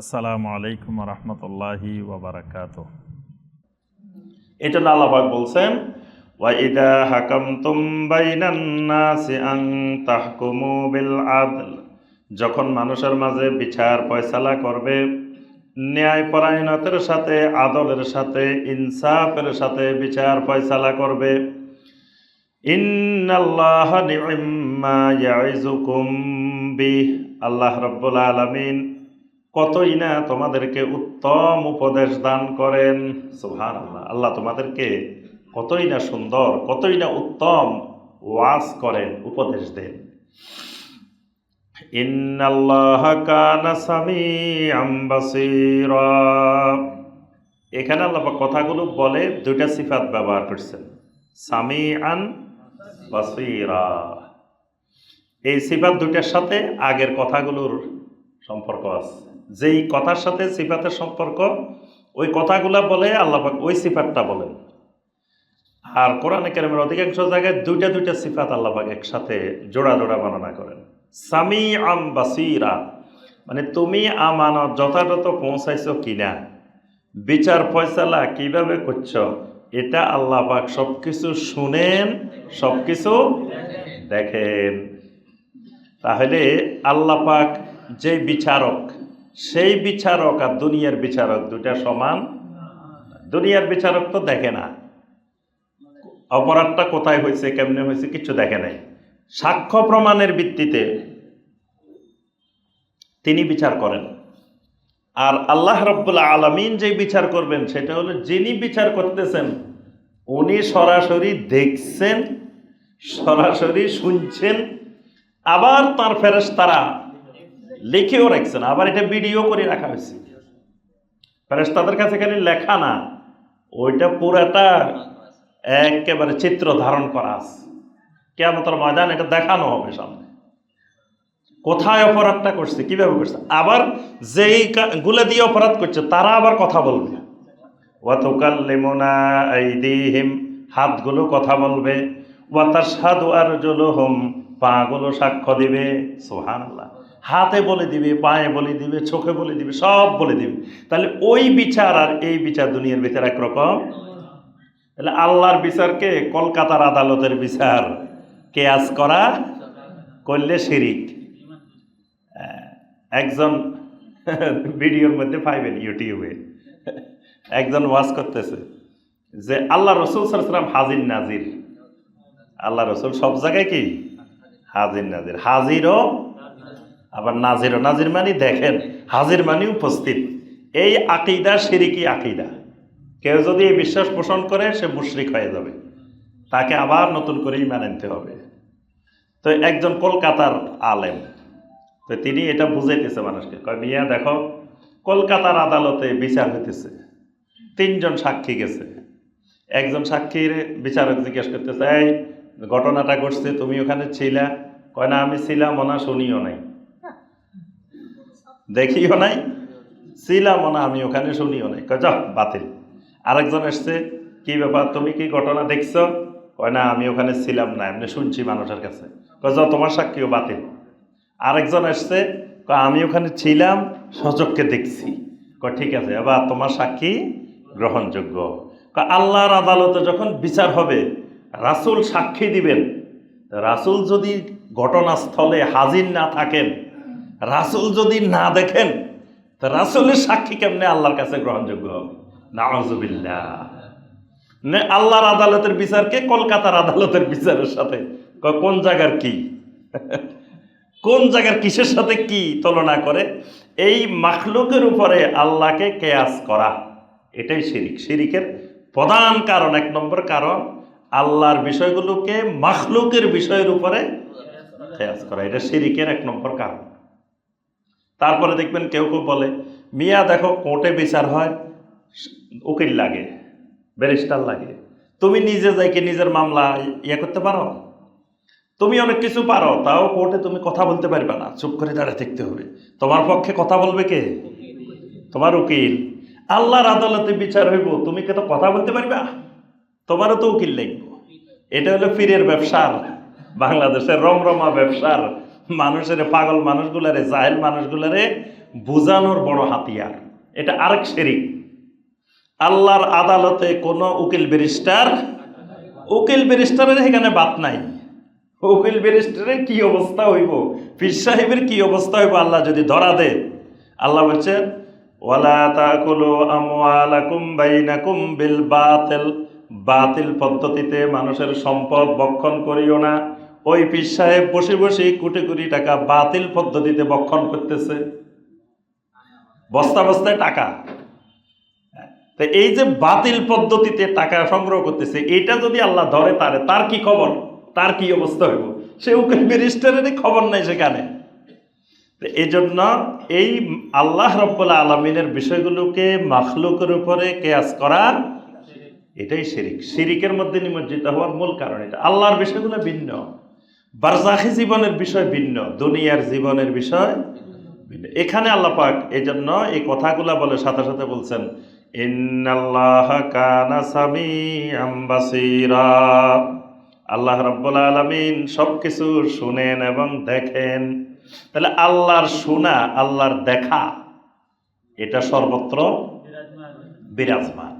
আসসালামু আলাইকুম রহমতুল্লাহি ওবরাকাত জন্য আল্লাহাক বলছেন ওয়াইদা হাকামতুম বাইনান নাসি আন তাহকুমু বিল আদল। যখন মানুষের মাঝে বিচার ফয়সালা করবে ন্যায় পরায়ণতের সাথে, আদলের সাথে, ইনসাফের সাথে বিচার ফয়সালা করবে। আল্লাহ রাব্বুল আলামিন কতই না তোমাদেরকে উত্তম উপদেশ দান করেন। সুহান আল্লাহ আল্লাহ তোমাদেরকে কতই না সুন্দর, কতই না উত্তম ওয়াজ করেন, উপদেশ দেন। এখানে আল্লাহ কথাগুলো বলে দুইটা সিফাত ব্যবহার করছেন। সামিআন বাসীরা। এই সিফাত দুইটার সাথে আগের কথাগুলোর সম্পর্ক আছে। যেই কথার সাথে সিফাতের সম্পর্ক, ওই কথাগুলা বলে আল্লাহাক ওই সিফাতটা বলেন। আর কোরআনে কেরামের অধিকাংশ জায়গায় দুইটা দুইটা সিফাত আল্লাহ পাক একসাথে জোড়া জোড়া বর্ণনা করেন। সামি আম বাসিরা মানে তুমি আমানত যথাযথ পৌঁছাইছো কিনা, বিচার ফয়সালা কীভাবে করছ, এটা আল্লাহ পাক সব কিছু শুনেন সব কিছু দেখেন। তাহলে আল্লাহ পাক যে বিচারক সেই বিচারক আর দুনিয়ার বিচারক দুটা সমান? দুনিয়ার বিচারক তো দেখে না। অপরাধটা কোথায় হয়েছে, কেমনে হয়েছে, কিছু দেখে নাই। সাক্ষ্য প্রমাণের ভিত্তিতে তিনি বিচার করেন। আর আল্লাহ রব্বুল্লা আলমিন যে বিচার করবেন, সেটা হলো যিনি বিচার করতেছেন, উনি সরাসরি দেখছেন, সরাসরি শুনছেন, আবার তার ফেরেস তারা লিখেও রাখছে না আবার এটা ভিডিও করে রাখা হয়েছে। ফেরেস তাদের কাছে খালি লেখা না, ওইটা পুরাটা একেবারে চিত্র ধারণ করা আছে। কেমতর ময়দান এটা দেখানো হবে সামনে। কোথায় অপরাধটা করছে, কীভাবে করছে? আবার যেই গুলো দিয়ে অপরাধ করছে, তারা আবার কথা বলবে। ওয়াতুকাল্লিমুনা আইদিহিম, হাতগুলো কথা বলবে। ওয়াতাশহাদু আরজুলুহুম, পাগুলো সাক্ষ্য দিবে। সুবহানাল্লাহ। হাতে বলে দিবে, পায়ে বলে দিবে, চোখে বলে দিবে, সব বলে দিবে। তাহলে ওই বিচার আর এই বিচার দুনিয়ার বিচার একরকম? তাহলে আল্লাহর বিচারকে কলকাতার আদালতের বিচার। কেয়াস করা? করলে শিরিক। একজন ভিডিওর মধ্যে পাইবেন ইউটিউবে। একজন ওয়াজ করতেছে যে, আল্লাহ রসুল সাল্লাম হাজির নাজির। আল্লাহ রসুল সব জায়গায় কি? হাজির নাজির। হাজিরও আবার নাজিরও নাজির মানে দেখেন, হাজির মানে উপস্থিত। এই আকিদা সিরিকি আকিদা। কেউ যদি এই বিশ্বাস পোষণ করে, সে মুশরিক হয়ে যাবে। তাকে আবার নতুন করে ইমান আনতে হবে। তো একজন কলকাতার আলেম, তো তিনি এটা বুঝাইতেছে মানুষকে। কয়, মিয়া, দেখো, কলকাতার আদালতে বিচার হইতেছে। তিনজন সাক্ষী গেছে। একজন সাক্ষীর বিচারক জিজ্ঞেস করতেছে, এই, ঘটনাটা ঘটছে, তুমি ওখানে ছিলা? কয়, না, আমি ছিলাম না শুনিও নাই। দেখিও নাই ছিলাম না, আমি ওখানে শুনিও নাই। কয়, যাও, বাতিল। আরেকজন এসছে, কি ব্যাপার, তুমি কি ঘটনা দেখছ? কয়, না, আমি ওখানে ছিলাম না, এমনি শুনছি মানুষের কাছে। কয়, যাও, তোমার সাক্ষীও বাতিল। আরেকজন এসছে, কয়, আমি ওখানে ছিলাম সচককে দেখছি। কয়, ঠিক আছে, এবার তোমার সাক্ষী গ্রহণযোগ্য। কয়, আল্লাহর আদালতে যখন বিচার হবে, রাসূল সাক্ষী দিবেন। রাসূল যদি ঘটনাস্থলে হাজির না থাকেন রাসূল যদি না দেখেন, তা রাসূলের সাক্ষী কেমনে আল্লাহর কাছে গ্রহণযোগ্য হবে? নাউজুবিল্লাহ। নে আল্লাহর আদালতের বিচারকে কলকাতার আদালতের বিচারের সাথে। ক- কোন জায়গার কি? কোন জায়গার কিসের সাথে কি তুলনা করে? এই মাখলুকের উপরে আল্লাহকে কেয়াস করা, এটাই শিরিক। শিরিকের প্রধান কারণ, এক নম্বর কারণ, আল্লাহর বিষয়গুলোকে মাখলুকের বিষয়ের উপরে কেয়াস করা, এটা শিরিকের এক নম্বর কারণ। তারপরে দেখবেন কেউ কেউ বলে, মিয়া, দেখো কোর্টে বিচার হয়, উকিল লাগে, ব্যারিস্টার লাগে। তুমি নিজে যাইকে নিজের মামলা ইয়ে করতে পারো? তুমি অনেক কিছু পারো, তাও কোর্টে তুমি কথা বলতে পারবে না। চুপ করে দাঁড়িয়ে থাকতে হবে। তোমার পক্ষে কথা বলবে কে? তোমার উকিল। আল্লাহর আদালতে বিচার হইব, তুমি কে তো কথা বলতে পারবে? তোমারও তো উকিল লাগবে। এটা হলো পীরের ব্যবসার, বাংলাদেশের রমরমা ব্যবসার মানুষের, পাগল মানুষগুলারে, জাহেল মানুষগুলারে বোঝানোর বড় হাতিয়ার। এটা আরেক শেরিক। আল্লাহর আদালতে কোনো উকিল ব্যারিস্টার, উকিল ব্যারিস্টারের এখানে বাত নাই। উকিল ব্যারিস্টারের কি অবস্থা হইব? পীর সাহেবের কি অবস্থা হইব? আল্লাহ যদি ধরা দে। আল্লাহ বলছেন ওয়ালা তাকুলু আমওয়ালাকুম বাইনাকুম বিল বাতিল। বাতিল পদ্ধতিতে মানুষের সম্পদ বক্ষণ করিও না। ওই পীর সাহেব বসে বসে কোটি কোটি টাকা বাতিল পদ্ধতিতে বক্ষণ করতেছে। বস্তা বস্তায় টাকা। তো এই যে বাতিল পদ্ধতিতে টাকা সংগ্রহ করতেছে, এটা যদি আল্লাহ ধরে তারে, তার কি খবর? তার কি অবস্থা হইব? সে উকিল ব্যারিস্টারেরই খবর নাই সেখানে। এই জন্য এই আল্লাহ রব্বুল আলমিনের বিষয়গুলোকে মাখলুকের উপরে কেয়াস করা, এটাই শিরিক। শিরিকের মধ্যে নিমজ্জিত হওয়ার মূল কারণ এটা। আল্লাহর বিষয়গুলো ভিন্ন। বারজাখি জীবনের বিষয় ভিন্ন, দুনিয়ার জীবনের বিষয় ভিন্ন। এখানে আল্লাহ পাক এই জন্য এই কথাগুলা বলে, সাথে সাথে বলছেন আল্লাহ রাব্বুল আলামিন সব কিছু শুনেন এবং দেখেন। তাহলে আল্লাহর শোনা, আল্লাহর দেখা, এটা সর্বত্র বিরাজমান।